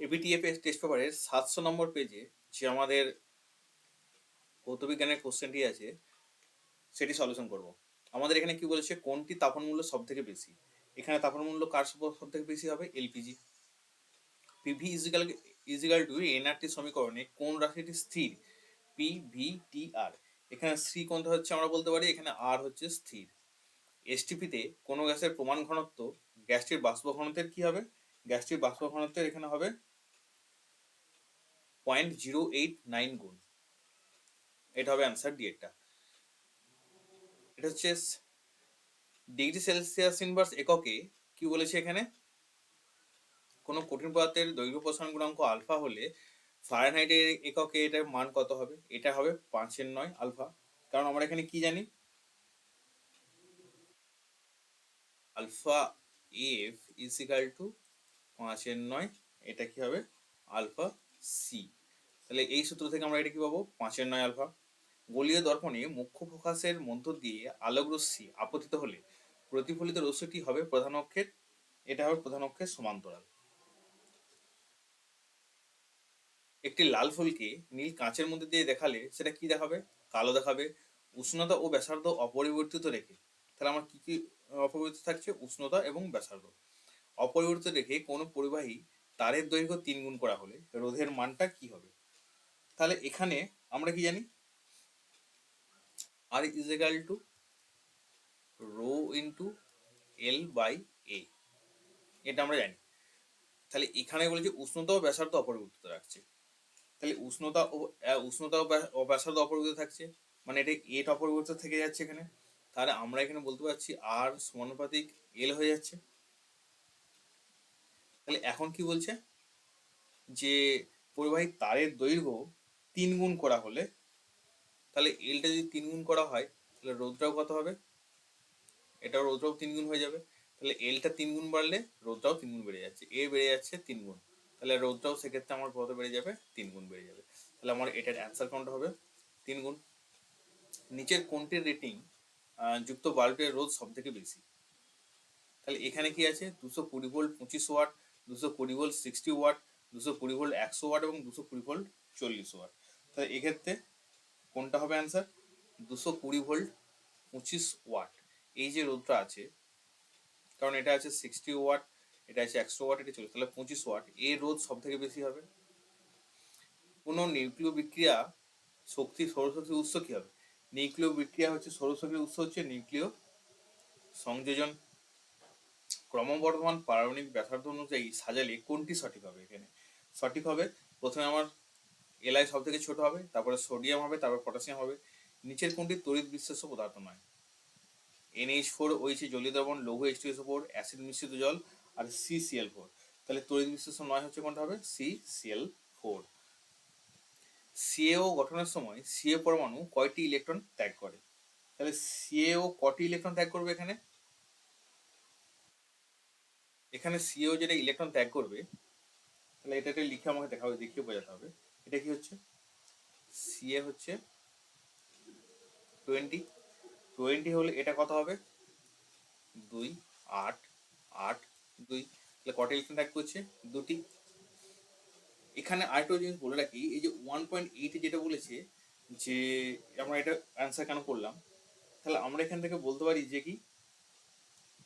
এবিটিএফ test পেপারের সাতশো নম্বর পেজে যে আমাদের ভৌতবিজ্ঞানের কোশ্চেনটি আছে, সেটি সলিউশন করব। আমাদের এখানে কি বলেছে? কোনটি তাপন মূল্য সব থেকে বেশি? এখানে তাপন মূল্য কার সব থেকে বেশি হবে? LPG PV equal equal to nRT সমীকরণে কোন রাশিটি স্থির? পি ভি টি আর এখানে সি কোনটা হচ্ছে আমরা বলতে পারি? এখানে আর হচ্ছে স্থির। এসটিপিতে কোনো গ্যাসের প্রমাণ ঘনত্ব, গ্যাসটির বাষ্প ঘনত্বের কি হবে? গ্যাসটির বাষ্প ঘনত্বের এখানে হবে পয়েন্ট জিরো এইট নাইন গুণ। এটা হবে অ্যান্সার ডি এটা এটা হচ্ছে ডিগ্রি সেলসিয়াস ইনভার্স এককে কি বলেছে এখানে? কোনো কঠিন পদার্থের দৈর্ঘ্য প্রসারণ গুণাঙ্ক আলফা হলে ফারেনহাইটের এককে এটার মান কত হবে? এটা হবে পাঁচের নয় আলফা। কারণ আমরা এখানে কি জানি? আলফা এফ ইজিক্যাল টু পাঁচের নয়। এটা কি হবে? Alpha C. তাহলে এই সূত্র থেকে আমরা এটা কি পাবো? পাঁচের নয় আলফা। গলীয় দর্পণে মুখ্য ফোকাসের মধ্য দিয়ে আলোক রশ্মি আপতিত হলে প্রতিফলিত রশ্মিটি হবে প্রধান অক্ষের, এটা হবে প্রধান অক্ষের সমান্তরাল। একটি লাল ফুলকে নীল কাঁচের মধ্যে দিয়ে দেখালে সেটা কি দেখাবে? কালো দেখাবে। উষ্ণতা ও ব্যাসার্ধ অপরিবর্তিত রেখে, তাহলে আমার কি কি অপরিবর্তিত থাকছে? উষ্ণতা এবং ব্যাসার্ধ। অপরিবর্তিত রেখে কোনো পরিবাহী তারের দৈর্ঘ্য তিন গুণ করা হলে রোধের মানটা কি হবে? তাহলে এখানে আমরা কি জানি? R is equal to rho into L by A এটা আমরা জানি। তাহলে এখানে বলেছে উষ্ণতা ও ব্যাসার্ধ অপরিবর্তিত রাখছে। তাহলে উষ্ণতা ও উষ্ণতা ও ব্যাসার্ধ অপরিবর্তিত থাকছে। মানে এটা এট অপরিবর্তিত থেকে যাচ্ছে এখানে। তাহলে আমরা এখানে বলতে পারছি আর সমানুপাতিক এল হয়ে যাচ্ছে। তাহলে এখন কি বলছে? যে পরিবাহী তারের দৈর্ঘ্য তিন গুণ করা হলে, তাহলে এলটা যদি তিন গুণ করা হয়, তাহলে রোদটাও কত হবে? এটাও রোদটাও তিন গুণ হয়ে যাবে। তাহলে এলটা তিন গুণ বাড়লে রোদটাও তিন গুণ বেড়ে যাচ্ছে। এ বেড়ে যাচ্ছে তিন গুণ তাহলে রোদটাও সেক্ষেত্রে আমার কত বেড়ে যাবে? তিন গুণ বেড়ে যাবে। তাহলে আমার এটার অ্যান্সার কোনটা হবে তিন গুণ নিচের কোনটির রেটিং যুক্ত বাল্বের রোধ সব থেকে বেশি? তাহলে এখানে কি আছে? দুশো কুড়ি ভোল্ট পঁচিশ ওয়াট দুশো কুড়ি ভোল্ট সিক্সটি ওয়াট দুশো কুড়ি ভোল্ট একশো ওয়াট এবং দুশো কুড়ি ভোল্ট চল্লিশ ওয়াট তাহলে এক্ষেত্রে কোনটা হবে অ্যান্সার দুশো কুড়ি ভোল্ট পঁচিশ ওয়াট এই যে রোদটা আছে, কারণ এটা আছে সিক্সটি ওয়াট এটা আছে একশো ওয়াট এটা চল্লিশ, তাহলে পঁচিশ ওয়াট এই রোদ সব থেকে বেশি হবে। কোনো নিউক্লিয় বিক্রিয়া শক্তি সৌরশক্তির উৎস কি হবে? নিউক্লিয় বিক্রিয়া হচ্ছে, সৌরশক্তির উৎস হচ্ছে নিউক্লিয় সংযোজন। ক্রমবর্ধমান পারমাণবিক ব্যাসার্ধ অনুযায়ী সাজালে কোনটি সঠিক হবে এখানে? সঠিক হবে, প্রথমে আমার এলআই সব থেকে ছোট হবে, তারপরে সোডিয়াম হবে, তারপর পটাশিয়াম হবে। নিচের কোনটি? তড়িৎ বিশ্লেষ্য পদার্থ নয়। এনএইচ ফোর ওইচ জলীয় দ্রবণ, লৌহ এইচ টু ফোর অ্যাসিড মিশ্রিত জল, আর সি সিএল ফোর তাহলে তড়িৎ বিশ্লেষণ নয় হচ্ছে কোনটা হবে? সি সিএল ফোর সিএও গঠনের সময় সিএ পরমাণু কয়টি ইলেকট্রন ত্যাগ করে? তাহলে সিএও কটি ইলেকট্রন ত্যাগ করবে এখানে? এখানে সিএও যেটা ইলেকট্রন ত্যাগ করবে, তাহলে এটাকে লিখে আমাকে দেখা হবে দেখিয়ে বোঝাতে হবে। এটা কি হচ্ছে? সিএ হচ্ছে টোয়েন্টি টোয়েন্টি হলে এটা কত হবে? দুই, আট আট, দুই। তাহলে কটা ইলেকট্রন ত্যাগ করছে? দুটি। এখানে আরেকটা জিনিস বলে রাখি, এই যে ওয়ান পয়েন্ট এইটে যেটা বলেছে যে আমরা এটা অ্যান্সার কেন করলাম? তাহলে আমরা এখান থেকে বলতে পারি যে কি?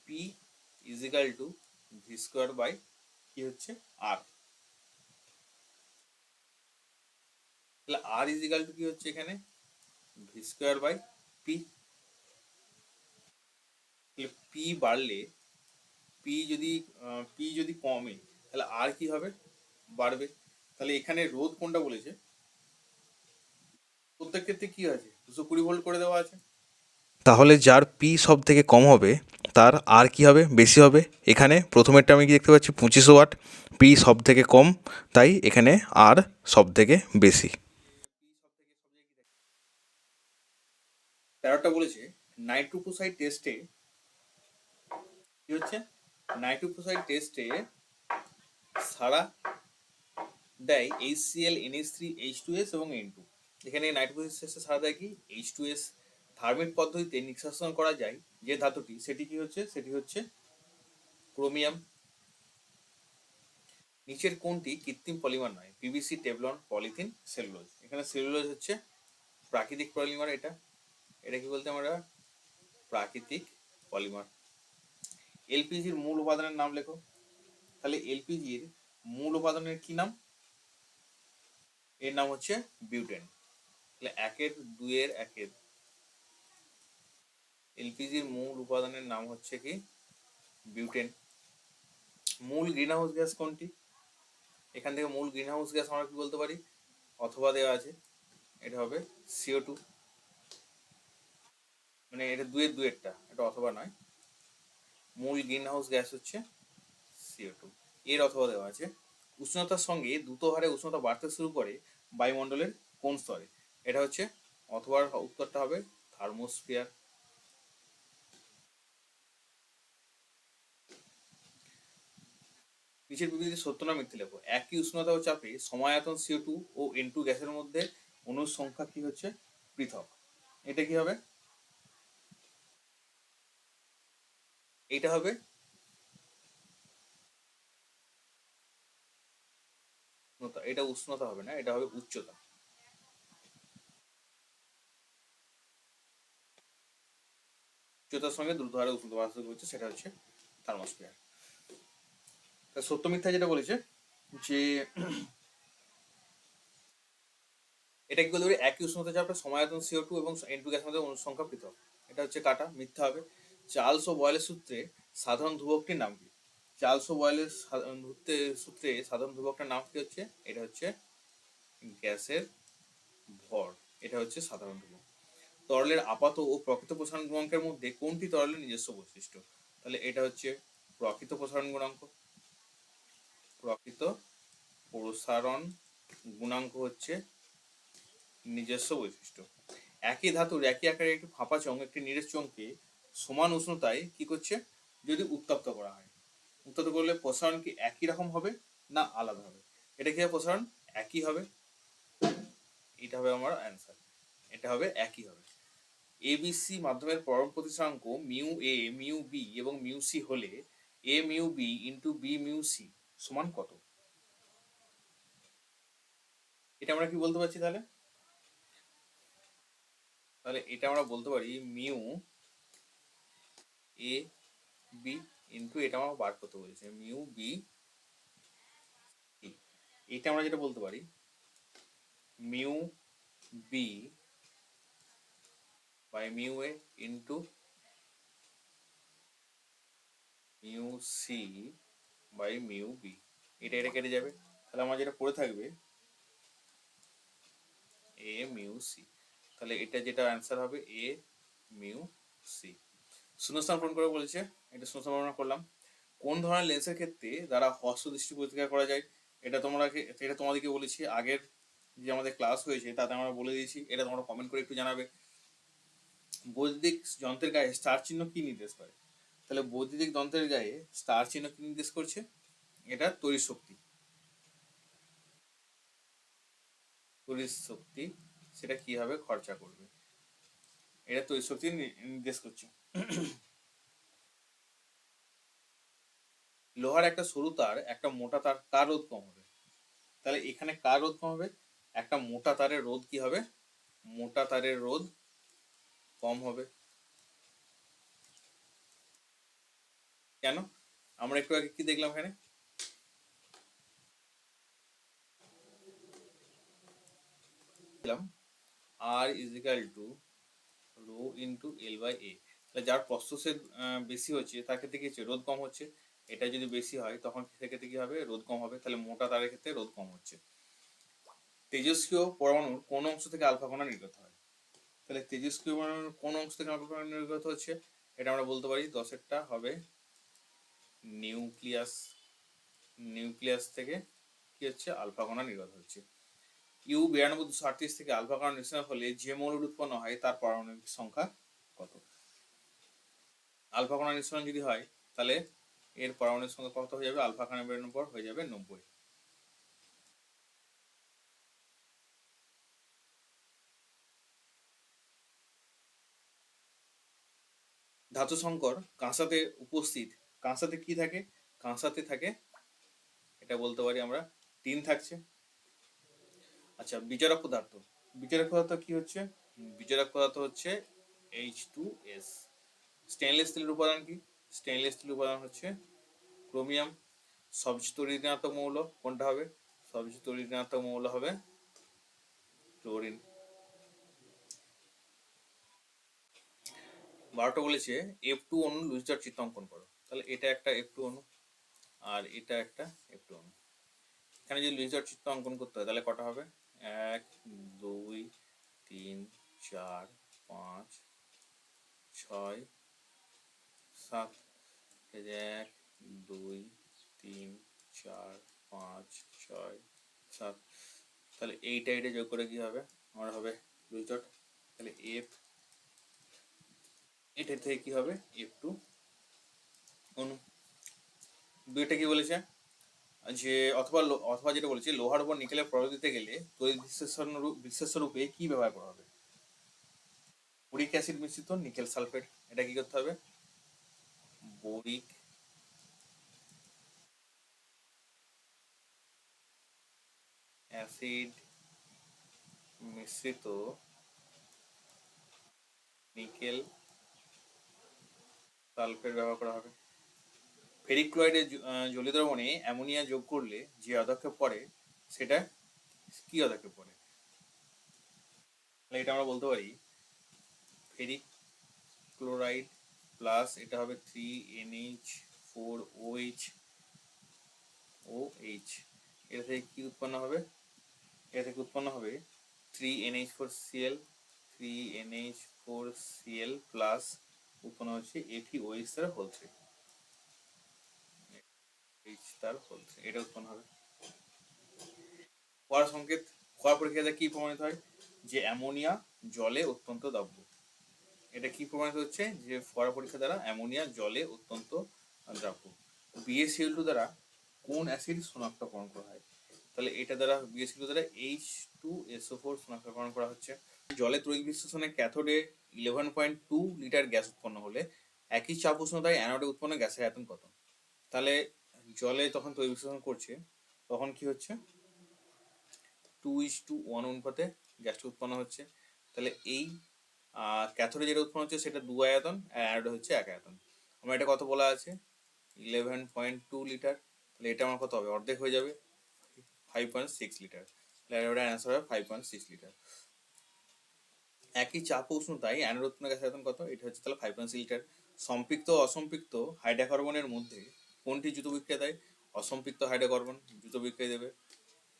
P equal to V square by কি হচ্ছে? আর তাহলে আর ইজিক্যাল টু কি হচ্ছে এখানে? ভি স্কোয়ার বাই পি তাহলে পি বাড়লে পি যদি পি যদি কমে, তাহলে আর কি হবে? বাড়বে। তাহলে এখানে রোধ কোনটা বলেছে? প্রত্যেক ক্ষেত্রে কি আছে? দুশো কুড়ি ভোল্ট করে দেওয়া আছে। তাহলে যার পি সব থেকে কম হবে, তার আর কি হবে? বেশি হবে। এখানে প্রথমেরটা আমি কি দেখতে পাচ্ছি? পঁচিশ ওয়াট পি সব থেকে কম, তাই এখানে আর সব থেকে বেশি। তেরোটা বলেছে নাইট্রোপোসাইড টেস্টে কি হচ্ছে? নাইট্রোপোসাইড টেস্টে সারা দেয় H C L NS three H two S এবং এন টু এখানে নাইট্রোপোসাইড টেস্টে সারা দেয় কি? এইচ টু এস থার্মিট পদ্ধতিতে নিষ্কাশন করা যায় যে ধাতুটি, সেটি কি হচ্ছে? সেটি হচ্ছে ক্রোমিয়াম। নিচের কোনটি কৃত্রিম পলিমার নয় পিভিসি টেবলন পলিথিন সেলুলোজ এখানে সেলুলোজ হচ্ছে প্রাকৃতিক পলিমার এটা। এটা কি বলতে আমরা প্রাকৃতিক পলিমার। এলপিজির মূল উপাদানের নাম লেখো। তাহলে এলপিজির মূল উপাদানের কি নাম? এর নাম হচ্ছে বিউটেন। তাহলে একের, দুইয়ের, একের। এলপিজির মূল উপাদানের নাম হচ্ছে কি? বিউটেন। মূল গ্রিনহাউস গ্যাস কোনটি? এখান থেকে মূল গ্রিনহাউস গ্যাস আমরা কি বলতে পারি? অথবা দেওয়া আছে। এটা হবে সিও টু। মানে এটা দুয়ের দুয়েরটা, এটা অথবা নয়। মূল গ্রিন হাউস গ্যাস হচ্ছে সিও টু এর অথবা দেওয়া আছে। উষ্ণতার সঙ্গে দ্রুত হারে উষ্ণতা বাড়তে শুরু করে বায়ুমণ্ডলের কোন স্তরে? এটা হচ্ছে অথবা উত্তরটা হবে থার্মোস্ফিয়ার। নিচের বিবৃতি সত্য না মিথ্যে লেখো। একই উষ্ণতা ও চাপে সমায়তন সিও টু ও এন টু গ্যাসের মধ্যে অণুর সংখ্যা কি হচ্ছে? পৃথক। এটা কি হবে? এটা হবে। এটা উষ্ণতা হবে না, এটা হবে উচ্চতা। উচ্চতার সঙ্গে দ্রুত হারে উষ্ণতা বাড়তে করছে, সেটা হচ্ছে থার্মোস্ফিয়ার। তা সত্য মিথ্যা যেটা বলেছে, যে এটা কি বলতে পারি একই উষ্ণতা চাপে সমায়তন সিও টু এবং এন টু গ্যাসের মধ্যে অণুর সংখ্যা পৃথক এটা হচ্ছে কাটা, মিথ্যা হবে। চার্লস ও বয়েলের সূত্রে সাধারণ ধ্রুবকটির নাম কি? চার্লস ও বয়েলের সূত্রে সাধারণ ধ্রুবকটার নাম কি হচ্ছে? এটা হচ্ছে গ্যাসের ভর। এটা হচ্ছে সাধারণ ধ্রুবক। তরলের আপাত ও প্রকৃত প্রসারণ গুণাঙ্কের মধ্যে কোনটি তরলের নিজস্ব বৈশিষ্ট্য? তাহলে এটা হচ্ছে প্রকৃত প্রসারণ গুণাঙ্ক। প্রকৃত প্রসারণ গুণাঙ্ক হচ্ছে নিজস্ব বৈশিষ্ট্য। একই ধাতুর একই আকারের একটি ফাঁপা চং, একটি নিরেট চংকে সমান উষ্ণতায় কি করছে? যদি উত্তপ্ত করা হয়। উত্তপ্ত করলে প্রসারণ কি একই রকম হবে না আলাদা হবে? এটা কি প্রসারণ? একই হবে। এটা হবে আমার অ্যান্সার এটা হবে একই হবে। এবিসি মাধ্যমের পরম প্রতিষ্ঠাঙ্ক মিউ এ মিউ বি এবং মিউ সি হলে A mu B into B mu C সমান কত? এটা আমরা কি বলতে পারছি তাহলে? তাহলে এটা আমরা বলতে পারি মিউ এ বি ইন্টু এটা আমরা বার করতে বলেছে মিউ বি এটা আমরা যেটা বলতে পারি mu B by mu A into mu C by mu B এটা এটা কেটে যাবে, তাহলে আমার যেটা পড়ে থাকবে এ মিউ সি তাহলে এটা যেটা অ্যান্সার হবে এ মিউ সি শূন্যস্থান পূরণ করে বলেছে, এটা শূন্যস্থান পূরণ করলাম। কোন ধরনের লেন্সের ক্ষেত্রে দ্বারা হস্ত দৃষ্টি প্রতিকার করা যায়, এটা তোমরা এটা তোমাদেরকে বলেছি, আগের যে আমাদের ক্লাস হয়েছে, তাতে আমরা বলে দিয়েছি, এটা তোমরা কমেন্ট করে একটু জানাবে। বৈদ্যুতিক যন্ত্রের গায়ে স্টার চিহ্ন কি নির্দেশ করে? তাহলে বৈদ্যুতিক যন্ত্রের গায়ে স্টার চিহ্ন কি নির্দেশ করছে? এটা তড়িৎ শক্তি। তড়িৎ শক্তি, সেটা কীভাবে খরচা করবে? এটা তড়িৎ শক্তি নির্দেশ করছে। লোহার একটা সরু তার, একটা মোটা তার, কার রোধ কম হবে? তাহলে এখানে কার রোধ কম হবে? একটা মোটা তারের রোধ কি হবে? মোটা তারের রোধ কম হবে। কেন? আমরা একটু আগে কি দেখলাম এখানে? R is two rho into L by A যার আহ, বেশি হচ্ছে তার ক্ষেত্রে কি হচ্ছে রোদ কম হচ্ছে। এটা যদি বেশি হয় তখন সেক্ষেত্রে কি হবে? রোদ কম হবে। তাহলে মোটা তারের ক্ষেত্রে রোদ কম হচ্ছে। তেজস্ক্রিয় পরমাণুর কোন অংশ থেকে আলফা কণা নির্গত হয়? তাহলে তেজস্ক্রিয় পরমাণুর কোন অংশ থেকে আলফা কণা নির্গত হচ্ছে? এটা আমরা বলতে পারি দশেরটা হবে নিউক্লিয়াস নিউক্লিয়াস থেকে কি হচ্ছে? আলফা কণা নির্গত হচ্ছে। ইউ বিরানব্বই দুশো আটত্রিশ থেকে আলফা কণা নিঃসরণ হলে যে মৌলটি উৎপন্ন হয় তার পারমাণবিক সংখ্যা কত? আলফা কণা নিঃসরণ যদি হয়, তাহলে এর পারমাণবিক সংখ্যা কত হয়ে যাবে? আলফা কণা বেরোনোর পর হয়ে যাবে নব্বই। ধাতু সংকর কাঁসাতে উপস্থিত। কাঁসাতে কি থাকে? কাঁসাতে থাকে, এটা বলতে পারি আমরা, টিন থাকছে। আচ্ছা বিচারক পদার্থ। বিজারক পদার্থ কি হচ্ছে? বিচারক পদার্থ হচ্ছে এইচ টু এস স্টেনলেস স্টিলের উপাদান কি? স্টেনলেস স্টিলের উপাদান হচ্ছে ক্রোমিয়াম সবচেয়ে তরিণাত্মক মৌল কোনটা হবে? সবচেয়ে তরিণাত্মক মৌল হবে ক্লোরিন বারোটা বলেছে এফ টু অণু চিত্র অঙ্কন করো। তাহলে এটা একটা এফ টু অণু আর এটা একটা এফ টু অণু। এখানে যদি লুইজার চিত্র অঙ্কন করতে হয়, তাহলে কটা হবে? এক, দুই, তিন, চার, পাঁচ, ছয় সাত এক, দুই, তিন, চার, পাঁচ, ছয়, সাত। তাহলে এইটা এটা যোগ করে কি হবে? আমার হবে লুইজার তাহলে এফ এটা থেকে কি হবে? এফ টু অনু দুইটা কি বলেছে? যে অথবা অথবা যেটা বলেছে, লোহার উপর নিকেলের প্রভাব দিতে গেলে তড়িৎ বিশ্লেষণ রূপ বিশ্লেষণ রূপে কি ব্যবহার করা হবে? বোরিক অ্যাসিড মিশ্রিত নিকেল সালফেট, এটা কি করতে হবে? বোরিক অ্যাসিড মিশ্রিত নিকেল সালফেট ব্যবহার করা হবে। ফেরিক ক্লোরাইডের জলীয় দ্রবণে অ্যামোনিয়া যোগ করলে যে পদক্ষেপ পড়ে, সেটা কি পদক্ষেপ পড়ে? তাহলে এটা আমরা বলতে পারি ফেরিক ক্লোরাইড প্লাস এটা হবে থ্রি এনএইচ ফোর ওএইচ ও এইচ এটা থেকে কি উৎপন্ন হবে? এটা থেকে উৎপন্ন হবে three NH four Cl three NH four Cl plus উৎপন্ন হচ্ছে এফি ওএইচ তার হোল থ্রি এইচ তার হোল থ্রি এটা উৎপন্ন হবে। খোয়ার সংকেত খোয়ার পরীক্ষাতে কি প্রমাণিত হয়? যে অ্যামোনিয়া জলে অত্যন্ত দ্রব্য। এটা কি প্রমাণিত হচ্ছে? যে ফোয়ারা পরীক্ষা দ্বারা অ্যামোনিয়া জলে অত্যন্ত দ্রাব্য। বিএসিএল টু দ্বারা কোন অ্যাসিড শনাক্তকরণ করা হয়? তাহলে এটা দ্বারা বিএসিএল দ্বারা এইচ টু এসও ফোর শনাক্তকরণ করা হচ্ছে। জলে তড়িৎ বিশ্লেষণে ক্যাথোডে eleven point two litre gas উৎপন্ন হলে একই চাপ উষ্ণতায় অ্যানোডে উৎপন্ন গ্যাসের আয়তন কত? তাহলে জলে তখন তড়িৎ বিশ্লেষণ করছে, তখন কি হচ্ছে? টু ইস টু ওয়ান অনুপাতে গ্যাসটা উৎপন্ন হচ্ছে। তাহলে এই ক্যাথোডে যেটা উৎপন্ন হচ্ছে সেটা দু আয়তন আর অ্যানোডে হচ্ছে এক আয়তন। আমার এটা কত বলা আছে? ইলেভেন পয়েন্ট টু লিটার তাহলে এটা আমার কত হবে? অর্ধেক হয়ে যাবে। ফাইভ পয়েন্ট সিক্স লিটার তাহলে অ্যান্সার হবে ফাইভ পয়েন্ট সিক্স লিটার একই চাপ উষ্ণতায় অ্যানোড উৎপন্ন গ্যাসের আয়তন কত? এটা হচ্ছে তাহলে ফাইভ পয়েন্ট সিক্স লিটার সম্পৃক্ত অসম্পৃক্ত হাইড্রোকার্বনের মধ্যে কোনটি দ্রুত বিক্রিয়া দেয় অসম্পৃক্ত হাইড্রোকার্বন দ্রুত বিক্রিয়া দেবে।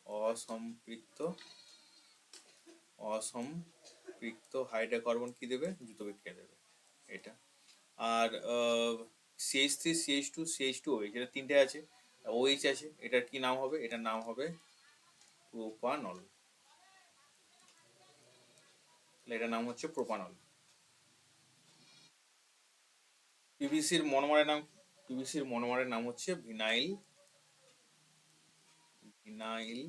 অসম্পৃক্ত অসম্পৃক্ত হাইড্রোকার্বন কি দেবে? দ্রুত বিক্রিয়া দেবে। এটা। আর CH three CH two CH two OH এটা তিনটে আছে। ওইচ আছে, এটার কি নাম হবে? এটার নাম হবে প্রোপানল। এটার নাম হচ্ছে প্রোপানল। পিভিসির মনোমারের নাম, পিভিসির মনোমারের নাম হচ্ছে ভিনাইল ভিনাইল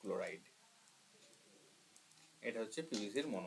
ক্লোরাইড। এটা হচ্ছে পিভিসির মনোমার।